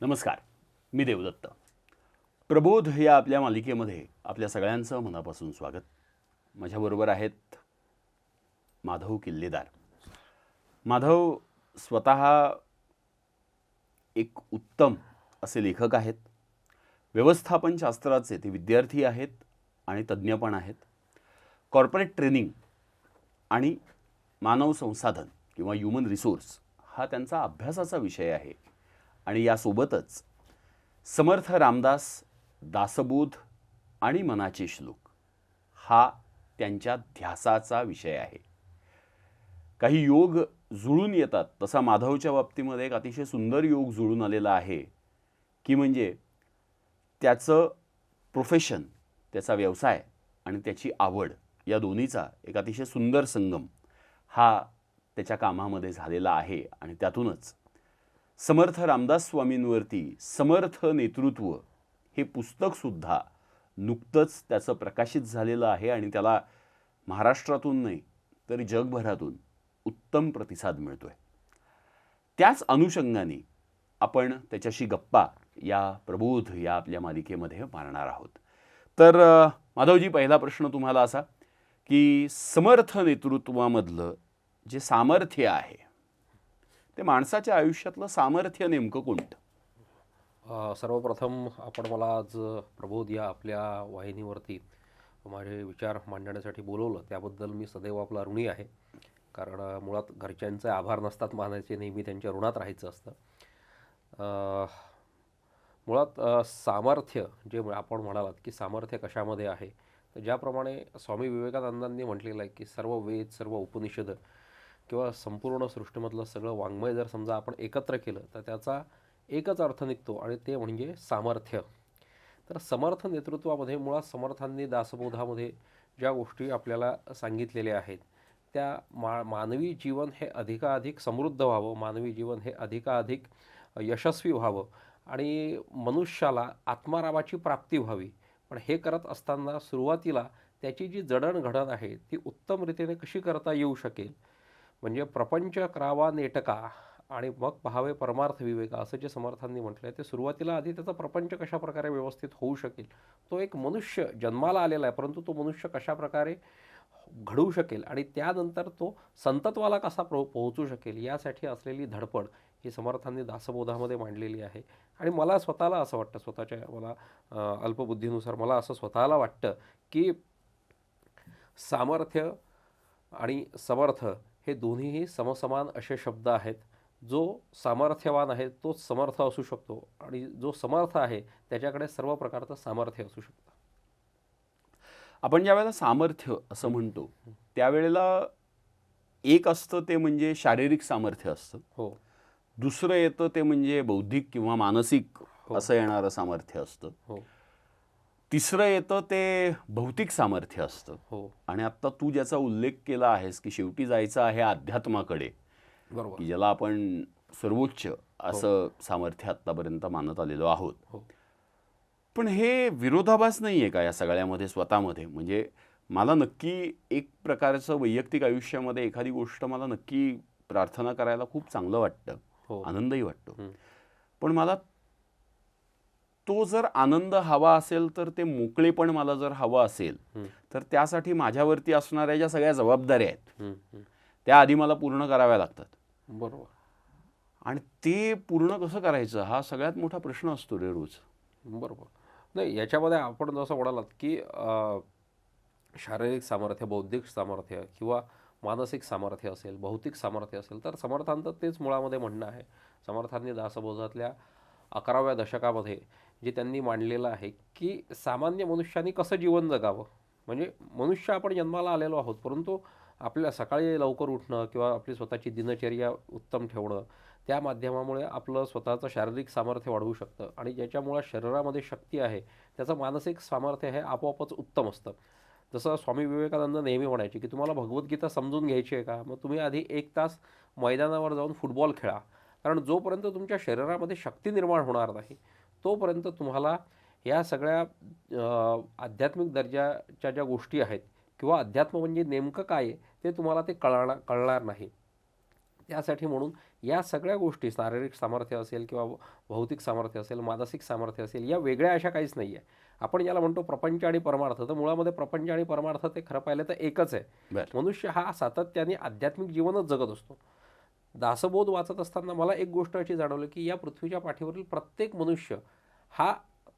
नमस्कार मी देवदत्त. प्रबोध या आपल्या मालिकेमध्ये आपल्या सगळ्यांचं मनापासून स्वागत. माझ्याबरोबर आहेत माधव किल्लेदार. माधव स्वतः एक उत्तम असे लेखक आहेत. व्यवस्थापन शास्त्राचे ते विद्यार्थी आहेत आणि तज्ज्ञ पण आहेत. कॉर्पोरेट ट्रेनिंग आणि मानव संसाधन किंवा ह्युमन रिसोर्स हा त्यांचा अभ्यासाचा विषय आहे. आणि यासोबतच समर्थ रामदास दासबोध आणि मनाचे श्लोक हा त्यांच्या ध्यासाचा विषय आहे. काही योग जुळून येतात. तसा माधवच्या बाबतीमध्ये एक अतिशय सुंदर योग जुळून आलेला आहे की म्हणजे त्याचं प्रोफेशन त्याचा व्यवसाय आणि त्याची आवड या दोन्हीचा एक अतिशय सुंदर संगम हा त्याच्या कामामध्ये झालेला आहे आणि त्यातूनच समर्थ रामदास स्वामींवरती समर्थ नेतृत्व हे पुस्तकसुद्धा नुकतंच त्याचं प्रकाशित झालेलं आहे आणि त्याला महाराष्ट्रातून नाही तर जगभरातून उत्तम प्रतिसाद मिळतो आहे त्याच अनुषंगाने आपण त्याच्याशी गप्पा या प्रबोध या आपल्या मालिकेमध्ये मारणार आहोत. तर माधवजी पहिला प्रश्न तुम्हाला असा की समर्थ नेतृत्वामधलं जे सामर्थ्य आहे ते माणसाच्या आयुष्यातलं सामर्थ्य नेमकं कोणतं? सर्वप्रथम आपण मला आज प्रबोध या आपल्या वाहिनीवरती माझे विचार मांडण्यासाठी बोलवलं. त्याबद्दल मी सदैव आपला ऋणी आहे. कारण मुळात घरच्यांचे आभार नसतात मानायचे. नेहमी त्यांच्या ऋणात राहायचं असतं. मुळात सामर्थ्य जे आपण म्हणालात की सामर्थ्य कशामध्ये आहे? तर ज्याप्रमाणे स्वामी विवेकानंदांनी म्हटलेलं आहे की सर्व वेद सर्व उपनिषद किंवा संपूर्ण सृष्टीमधलं सगळं वाङ्मय जर समजा आपण एकत्र केलं तर त्याचा एकच अर्थ निघतो आणि ते म्हणजे सामर्थ्य. तर समर्थ नेतृत्वामध्ये मुळात समर्थांनी दासबोधामध्ये ज्या गोष्टी आपल्याला सांगितलेल्या आहेत त्या मा मानवी जीवन हे अधिकाधिक समृद्ध व्हावं मानवी जीवन हे अधिकाधिक यशस्वी व्हावं आणि मनुष्याला आत्मारामाची प्राप्ती व्हावी. पण हे करत असताना सुरुवातीला त्याची जी जडणघडण आहे ती उत्तम रीतीने कशी करता येऊ शकेल म्हणजे प्रपंच करावा नेटका आणि मग पहावे परमार्थ विवेका असं जे समर्थांनी म्हटलं आहे ते सुरुवातीला आधी त्याचा प्रपंच कशाप्रकारे व्यवस्थित होऊ शकेल? तो एक मनुष्य जन्माला आलेला आहे परंतु तो मनुष्य कशा प्रकारे घडवू शकेल आणि त्यानंतर तो संतत्वाला कसा प्रो पोहोचू शकेल यासाठी असलेली धडपड ही समर्थांनी दासबोधामध्ये मांडलेली आहे. आणि मला स्वतःला असं वाटतं स्वतःच्या मला अल्पबुद्धीनुसार मला असं स्वतःला वाटतं की सामर्थ्य आणि समर्थ हे दोन्हीही समसमान असे शब्द आहेत. जो सामर्थ्यवान आहे तोच समर्थ असू शकतो आणि जो समर्थ आहे त्याच्याकडे सर्व प्रकारचं सामर्थ्य असू शकतं. आपण ज्यावेळेला सामर्थ्य असं म्हणतो त्यावेळेला एक असतं ते म्हणजे शारीरिक सामर्थ्य असतं. हो. दुसरं येतं ते म्हणजे बौद्धिक किंवा मानसिक असं येणारं सामर्थ्य असतं. हो. तिसरं येतं ते भौतिक सामर्थ्य असतं. हो. आणि आत्ता तू ज्याचा उल्लेख केला आहेस की शेवटी जायचं आहे अध्यात्माकडे बरोबर. की ज्याला आपण सर्वोच्च असं सामर्थ्य आत्तापर्यंत मानत आलेलो आहोत. हो. पण हे विरोधाभास नाही आहे का या सगळ्यामध्ये स्वतःमध्ये? म्हणजे मला नक्की एक प्रकारचं वैयक्तिक आयुष्यामध्ये एखादी गोष्ट मला नक्की प्रार्थना करायला खूप चांगलं वाटतं. हो. आनंदही वाटतो. हं. पण मला तो जर आनंद हवा असेल तर ते मोकळेपण मला जर हवं असेल. तर त्यासाठी माझ्यावरती असणाऱ्या ज्या सगळ्या जबाबदाऱ्या आहेत. त्या आधी मला पूर्ण कराव्या लागतात. बरोबर. आणि ते पूर्ण कसं करायचं हा सगळ्यात मोठा प्रश्न असतो रे रोज. बरोबर. नाही याच्यामध्ये आपण जसं म्हणालात की शारीरिक सामर्थ्य बौद्धिक सामर्थ्य किंवा मानसिक सामर्थ्य असेल भौतिक सामर्थ्य असेल तर समर्थांचं तेच मुळामध्ये म्हणणं आहे. समर्थांनी दासबोधातल्या अकराव्या दशकामध्ये जे त्यांनी मांडलेलं आहे की सामान्य मनुष्याने कसं जीवन जगावं? म्हणजे मनुष्य आपण जन्माला आलेलो आहोत परंतु आपल्या सकाळी लवकर उठणं किंवा आपली स्वतःची दिनचर्या उत्तम ठेवणं त्या माध्यमामुळे आपलं स्वतःचं शारीरिक सामर्थ्य वाढवू शकतं आणि ज्याच्यामुळं शरीरामध्ये शक्ती आहे त्याचं मानसिक सामर्थ्य हे आपोआपच उत्तम असतं. जसं स्वामी विवेकानंद नेहमी म्हणायचे की तुम्हाला भगवद्गीता समजून घ्यायची आहे का? मग तुम्ही आधी एक तास मैदानावर जाऊन फुटबॉल खेळा कारण जोपर्यंत तुमच्या शरीरामध्ये शक्ती निर्माण होणार नाही तोपर्यंत तुम्हाला या सगळ्या आध्यात्मिक दर्जाच्या ज्या गोष्टी आहेत किंवा अध्यात्म म्हणजे नेमकं काय आहे ते तुम्हाला ते कळणार कळणार नाही. त्यासाठी म्हणून या सगळ्या गोष्टी शारीरिक सामर्थ्य असेल किंवा भौतिक सामर्थ्य असेल मानसिक सामर्थ्य असेल या वेगळ्या अशा काहीच नाही आहे. आपण ज्याला म्हणतो प्रपंच आणि परमार्थ तर मुळामध्ये प्रपंच आणि परमार्थ ते खरं पाहिलं तर एकच आहे. मनुष्य हा सातत्याने आध्यात्मिक जीवनच जगत असतो. दासबोध वाचत असताना मला एक गोष्ट अशी जाणवली की या पृथ्वीच्या पाठीवरील प्रत्येक मनुष्य हा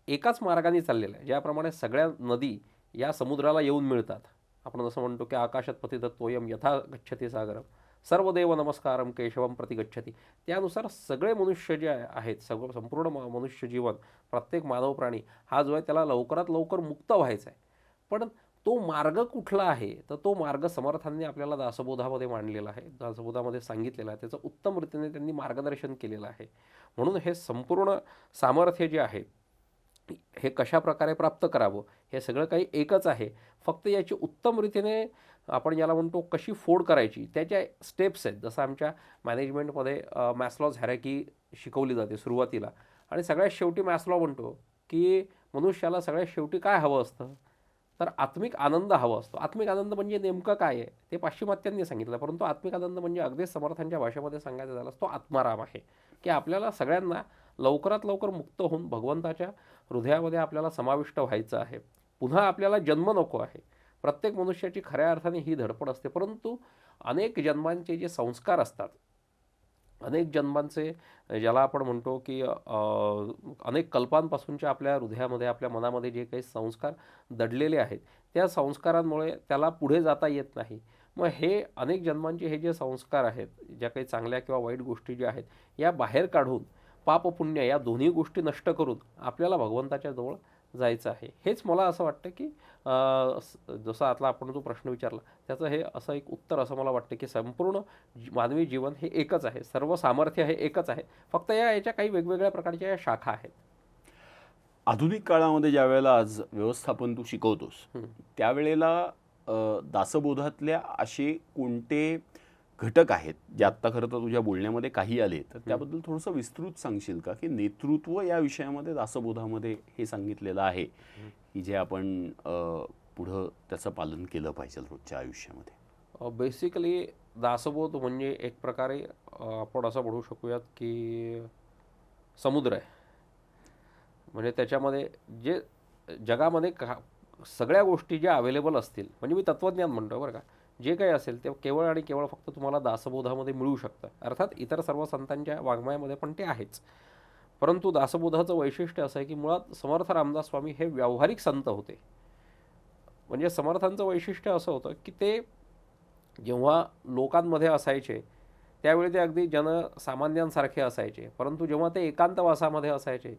एकाच मार्गाने चाललेला आहे. ज्याप्रमाणे सगळ्या नदी या समुद्राला येऊन मिळतात. आपण जसं म्हणतो की आकाशात पतितत्वयम यथा गच्छती सागरम. सर्व देव नमस्कारम केशवम प्रति गच्छती त्यानुसार सगळे मनुष्य जे आहेत सगळं संपूर्ण मनुष्य जीवन प्रत्येक मानव प्राणी हा जो आहे त्याला लवकरात लवकर मुक्त व्हायचा आहे. पण तो मार्ग कुठला आहे? तर तो मार्ग समर्थांनी आपल्याला दासबोधामध्ये मांडलेला आहे. दासबोधामध्ये सांगितलेला आहे. त्याचं उत्तम रीतीने त्यांनी मार्गदर्शन केलेलं आहे. म्हणून हे संपूर्ण सामर्थ्य जे आहे हे कशा प्रकारे प्राप्त करावं? हे सगळं काही एकच आहे. फक्त याची उत्तम रीतीने आपण याला म्हणतो कशी फोड करायची त्याच्या स्टेप्स आहेत. जसं आमच्या मॅनेजमेंटमध्ये मॅसलॉज हॅरॅकी शिकवली जाते सुरुवातीला. आणि सगळ्यात शेवटी मॅसलॉ म्हणतो की मनुष्याला सगळ्यात शेवटी काय हवं असतं? तर आत्मिक आनंद हवा असतो. आत्मिक आनंद म्हणजे नेमकं काय आहे? ते पाश्चिमात्यांनी सांगितलं. परंतु आत्मिक आनंद म्हणजे अगदी समर्थांच्या भाषेमध्ये सांगायचं झालं तो आत्माराम आहे. की आपल्याला सगळ्यांना लवकरात लवकर मुक्त होऊन भगवंताच्या हृदयामध्ये आपल्याला समाविष्ट व्हायचं आहे. पुन्हा आपल्याला जन्म नको आहे. प्रत्येक मनुष्याची खऱ्या अर्थाने ही धडपड असते. परंतु अनेक जन्मांचे जे संस्कार असतात अनेक जन्मांचे ज्याला आपण म्हणतो की अनेक कल्पांपासूनच्या आपल्या हृदयामध्ये आपल्या मनामध्ये जे काही संस्कार दडलेले आहेत त्या संस्कारांमुळे त्याला पुढे जाता येत नाही. मग हे अनेक जन्मांचे हे जे संस्कार आहेत ज्या काही चांगल्या किंवा वाईट गोष्टी ज्या आहेत या बाहेर काढून पाप पुण्य या दोन्ही गोष्टी नष्ट करून आपल्याला भगवंताच्या जवळ जायचं आहे. हेच मला असं वाटतं की जसं आतला आपण जो प्रश्न विचारला त्याचं हे असं एक उत्तर असं मला वाटतं की संपूर्ण मानवी जीवन हे एकच आहे. सर्व सामर्थ्य हे एकच आहे. फक्त या याच्या काही वेगवेगळ्या प्रकारच्या या शाखा आहेत. आधुनिक काळामध्ये ज्या वेळेला आज व्यवस्थापन तू शिकवतोस. त्यावेळेला दासबोधातल्या असे कोणते घटक आहेत जे आत्ता खरं तर तुझ्या बोलण्यामध्ये काही आले तर त्याबद्दल थोडंसं विस्तृत सांगशील का? की नेतृत्व या विषयामध्ये दासबोधामध्ये हे सांगितलेलं आहे की जे आपण पुढं त्याचं पालन केलं पाहिजे रोजच्या आयुष्यामध्ये. बेसिकली दासबोध म्हणजे एक प्रकारे आपण असं म्हणू शकूयात की समुद्र आहे. म्हणजे त्याच्यामध्ये जे जगामध्ये का सगळ्या गोष्टी ज्या अवेलेबल असतील म्हणजे मी तत्त्वज्ञान म्हणतो बरं का जे काही असेल ते केवळ आणि केवळ फक्त तुम्हाला दासबोधामध्ये मिळू शकतं. अर्थात इतर सर्व संतांच्या वाङ्मयामध्ये पण ते आहेच. परंतु दासबोधाचं वैशिष्ट्य असं आहे की मुळात समर्थ रामदास स्वामी हे व्यावहारिक संत होते. म्हणजे समर्थांचं वैशिष्ट्य असं होतं की ते जेव्हा लोकांमध्ये असायचे त्यावेळी ते अगदी जनसामान्यांसारखे असायचे. परंतु जेव्हा ते एकांतवासामध्ये असायचे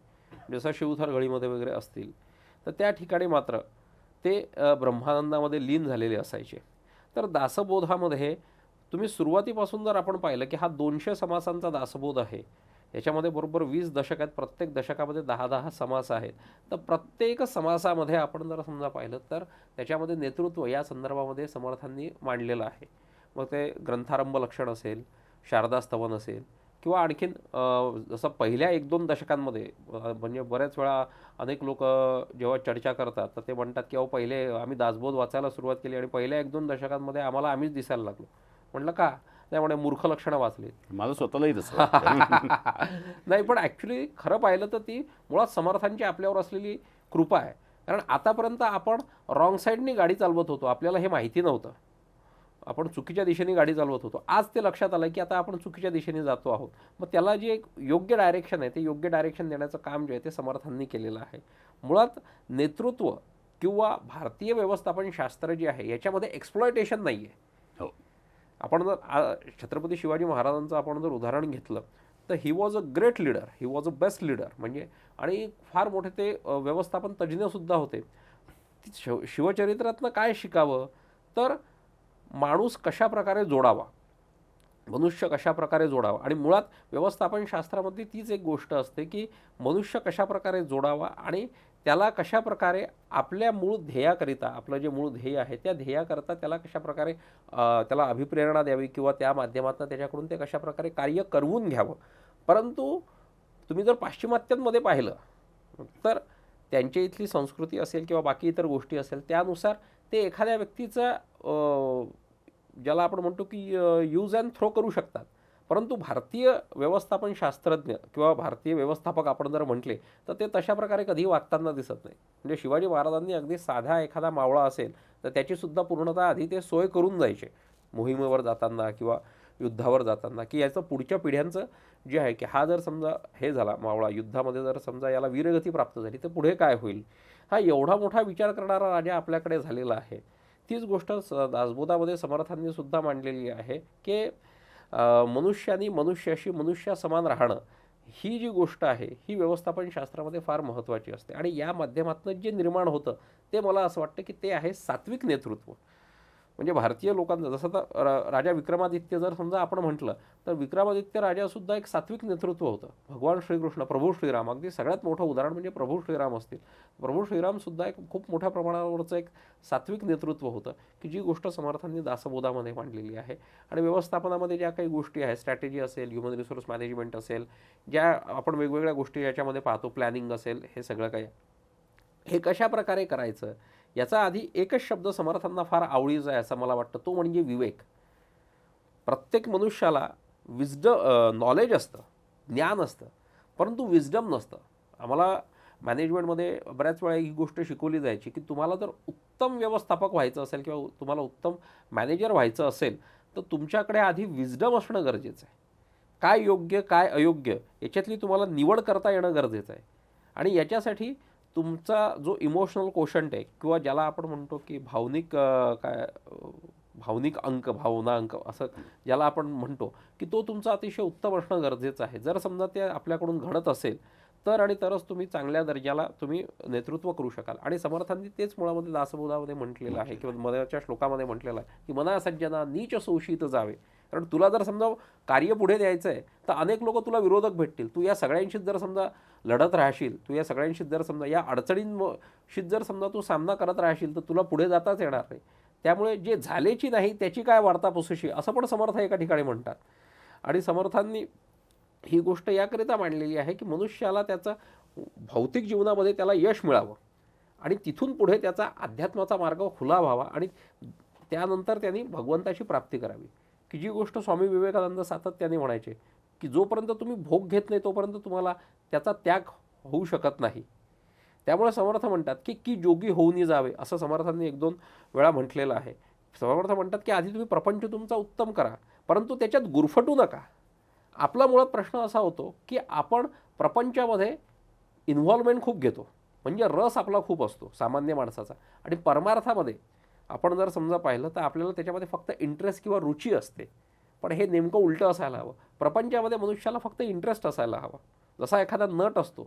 जसं शिवथर गळीमध्ये वगैरे असतील तर त्या ठिकाणी मात्र ते ब्रह्मानंदामध्ये लीन झालेले असायचे. तर दासबोधामध्ये तुम्ही सुरुवातीपासून जर आपण पाहिलं की हा दोनशे समासांचा दासबोध आहे याच्यामध्ये बरोबर वीस दशक आहेत प्रत्येक दशकामध्ये दहा दहा समास आहेत. तर प्रत्येक समासामध्ये आपण जर समजा पाहिलं तर त्याच्यामध्ये नेतृत्व या संदर्भामध्ये समर्थांनी मांडलेलं आहे. मग ते ग्रंथारंभ लक्षण असेल शारदा स्तवन असेल किंवा आणखीन जसं पहिल्या एक दोन दशकांमध्ये म्हणजे बऱ्याच वेळा अनेक लोक जेव्हा चर्चा करतात तर ते म्हणतात की अहो पहिले आम्ही दासबोध वाचायला सुरुवात केली आणि पहिल्या एक दोन दशकांमध्ये आम्हाला आम्हीच दिसायला लागलो. म्हटलं का? त्यामुळे मूर्ख लक्षणं वाचली मला स्वतःलाही तसं. नाही पण ॲक्च्युली खरं पाहिलं तर ती मुळात समर्थांची आपल्यावर असलेली कृपा आहे. कारण आतापर्यंत आपण रॉंग साईडनी गाडी चालवत होतो आपल्याला हे माहिती नव्हतं. आपण चुकीच्या दिशेने गाडी चालवत होतो. आज ते लक्षात आलं की आता आपण चुकीच्या दिशेने जातो आहोत. मग त्याला जे एक योग्य डायरेक्शन आहे ते योग्य डायरेक्शन देण्याचं काम जे आहे ते समर्थांनी केलेलं आहे. मुळात नेतृत्व किंवा भारतीय व्यवस्थापन शास्त्र जे आहे याच्यामध्ये एक्सप्लॉयटेशन नाही आहे हो. आपण जर आ- छत्रपती शिवाजी महाराजांचं आपण जर उदाहरण घेतलं तर he was a great leader he was a best leader म्हणजे आणि फार मोठे ते व्यवस्थापन तज्ज्ञसुद्धा होते. शिवचरित्रातनं काय शिकावं? तर माणूस कशा प्रकारे जोडावा? मनुष्य कशा प्रकारे जोडावा? आणि मुळात व्यवस्थापन शास्त्रामध्ये तीच एक गोष्ट असते की मनुष्य कशा प्रकारे जोडावा आणि त्याला कशा प्रकारे आपल्या मूळ ध्येयाकरिता आपलं जे मूळ ध्येय आहे त्या ध्येयाकरता त्याला कशा प्रकारे त्याला अभिप्रेरणा द्यावी किंवा त्या माध्यमातून त्याच्याकडून ते कशाप्रकारे कार्य करवून घ्यावं? परंतु तुम्ही जर पाश्चिमात्यांमध्ये पाहिलं तर त्यांच्या इथली संस्कृती असेल किंवा बाकी इतर गोष्टी असेल त्यानुसार ते एखाद्या व्यक्तीचा ज्याला आपण म्हणतो की यूज अँड थ्रो करू शकतात. परंतु भारतीय व्यवस्थापन शास्त्रज्ञ किंवा भारतीय व्यवस्थापक आपण जर म्हटले तर ते तशा प्रकारे कधीही वागताना दिसत नाही. म्हणजे शिवाजी महाराजांनी अगदी साधा एखादा मावळा असेल तर त्याचीसुद्धा पूर्णतः आधी ते सोय करून जायचे. मोहिमेवर जाताना किंवा युद्धावर जाताना की याचं पुढच्या पिढ्यांचं जे आहे की हा जर समजा हे झाला मावळा युद्धामध्ये जर समजा याला वीरगती प्राप्त झाली तर पुढे काय होईल? हा एवढा मोठा विचार करणारा राजा आपल्याकडे झालेला आहे. तीच गोष्ट दासबोधामध्ये समर्थांनी सुद्धा मांडलेली आहे की मनुष्याने मनुष्यानी मनुष्याशी मनुष्या समान राहणं ही जी गोष्ट आहे ही व्यवस्थापन शास्त्रामध्ये फार महत्त्वाची असते. आणि या माध्यमातून जे निर्माण होतं ते मला असं वाटतं की ते आहे सात्विक नेतृत्व. म्हणजे भारतीय लोकांचं जसं तर राजा विक्रमादित्य जर समजा आपण म्हटलं तर विक्रमादित्य राजासुद्धा एक सात्विक नेतृत्व होतं. भगवान श्रीकृष्ण प्रभू श्रीराम अगदी सगळ्यात मोठं उदाहरण म्हणजे प्रभू श्रीराम असतील. प्रभू श्रीरामसुद्धा एक खूप मोठ्या प्रमाणावरचं एक सात्विक नेतृत्व होतं की जी गोष्ट समर्थांनी दासबोधामध्ये मांडलेली आहे. आणि व्यवस्थापनामध्ये ज्या काही गोष्टी आहेत स्ट्रॅटेजी असेल ह्युमन रिसोर्स मॅनेजमेंट असेल ज्या आपण वेगवेगळ्या गोष्टी याच्यामध्ये पाहतो प्लॅनिंग असेल हे सगळं काही. हे कशा प्रकारे करायचं? याचा आधी एकच शब्द समर्थांना फार आवडीचा आहे असं मला वाटतं. तो म्हणजे विवेक. प्रत्येक मनुष्याला विजड नॉलेज असतं ज्ञान असतं परंतु विजडम नसतं. आम्हाला मॅनेजमेंटमध्ये बऱ्याच वेळा ही गोष्ट शिकवली जायची की तुम्हाला जर उत्तम व्यवस्थापक व्हायचं असेल किंवा तुम्हाला उत्तम मॅनेजर व्हायचं असेल तर तुमच्याकडे आधी विजडम असणं गरजेचं आहे. काय योग्य काय अयोग्य याच्यातली तुम्हाला निवड करता येणं गरजेचं आहे. आणि याच्यासाठी तुमचा जो इमोशनल कोशंट आहे किंवा ज्याला आपण म्हणतो की भावनिक काय भावनिक अंक भावना अंक असं ज्याला आपण म्हणतो की तो तुमचा अतिशय उत्तम असणं गरजेचं आहे. जर समजा ते आपल्याकडून घडत असेल तर आणि तरच तुम्ही चांगल्या दर्जाला तुम्ही नेतृत्व करू शकाल. आणि समर्थांनी तेच मुळामध्ये दासबोधामध्ये म्हटलेलं आहे किंवा मनाच्या श्लोकामध्ये म्हटलेलं आहे की मना सज्जना नीच सोशीत जावे. कारण तुला जर समजा कार्य पुढे द्यायचं आहे तर अनेक लोक तुला विरोधक भेटतील. तू या सगळ्यांशीच जर समजा लढत राहशील तू या सगळ्यांशीच जर समजा या अडचणींशीच जर समजा तू सामना करत राहशील तर तुला पुढे जाताच येणार नाही. त्यामुळे जे झालेची नाही त्याची काय वार्ता पुसशी असं पण समर्थ एका ठिकाणी म्हणतात. आणि समर्थांनी ही गोष्ट याकरिता मांडलेली आहे की मनुष्याला त्याचा भौतिक जीवनामध्ये त्याला यश मिळावं. आणि तिथून पुढे त्याचा अध्यात्माचा मार्ग खुला व्हावा आणि त्यानंतर त्यांनी भगवंताची प्राप्ती करावी. की जी गोष्ट स्वामी विवेकानंद सातत्याने म्हणायचे की जोपर्यंत तुम्ही भोग घेत नाही तोपर्यंत तुम्हाला त्याचा त्याग होऊ शकत नाही. त्यामुळे समर्थ म्हणतात की की जोगी होऊनी जावे असं समर्थांनी एक दोन वेळा म्हटलेलं आहे. समर्थ म्हणतात की आधी तुम्ही प्रपंच तुमचा उत्तम करा परंतु त्याच्यात गुरफटू नका. आपला मुळात प्रश्न असा होतो की आपण प्रपंचामध्ये इन्व्हॉल्वमेंट खूप घेतो म्हणजे रस आपला खूप असतो सामान्य माणसाचा. आणि परमार्थामध्ये आपण जर समजा पाहिलं तर आपल्याला त्याच्यामध्ये फक्त इंटरेस्ट किंवा रुची असते. पण हे नेमकं उलटं असायला हवं. प्रपंचामध्ये मनुष्याला फक्त इंटरेस्ट असायला हवा. जसा एखादा नट असतो.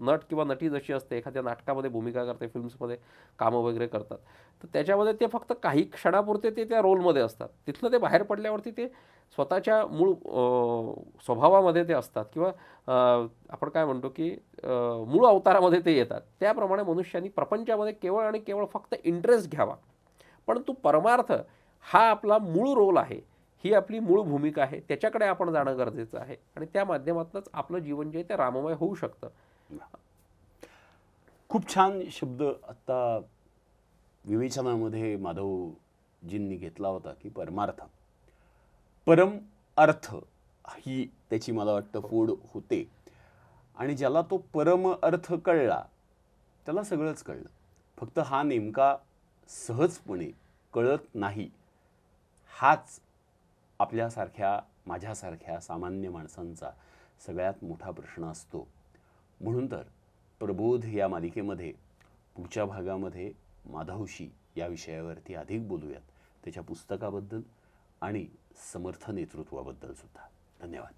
नट किंवा नटी जशी असते एखाद्या नाटकामध्ये भूमिका करते फिल्म्समध्ये कामं वगैरे करतात. तर त्याच्यामध्ये ते फक्त काही क्षणापुरते ते त्या रोलमध्ये असतात. तिथलं ते बाहेर पडल्यावरती ते स्वतःच्या मूळ स्वभावामध्ये ते असतात किंवा आपण काय म्हणतो की मूळ अवतारामध्ये ते येतात. त्याप्रमाणे मनुष्यानी प्रपंचामध्ये केवळ आणि केवळ फक्त इंटरेस्ट घ्यावा. पण तो परमार्थ हा आपला मूळ रोल आहे. ही आपली मूळ भूमिका आहे. त्याच्याकडे आपण जाणं गरजेचं आहे. आणि त्या माध्यमातूनच आपलं जीवन जे आहे ते राममय होऊ शकतं. खूप छान शब्द आत्ता विवेचनामध्ये माधवजींनी घेतला होता की परमार्थ. परम अर्थ ही त्याची मला वाटतं फोड होते. आणि ज्याला तो परम अर्थ कळला त्याला सगळंच कळलं. फक्त हा नेमका सहजपणे कळत नाही. हाच आपल्यासारख्या माझ्यासारख्या सामान्य माणसांचा सगळ्यात मोठा प्रश्न असतो. म्हणून तर प्रबोध या मालिकेमध्ये पुढच्या भागामध्ये माधवशी या विषयावरती अधिक बोलूयात. त्याच्या पुस्तकाबद्दल आणि समर्थ नेतृत्वाबद्दल सुद्धा. धन्यवाद.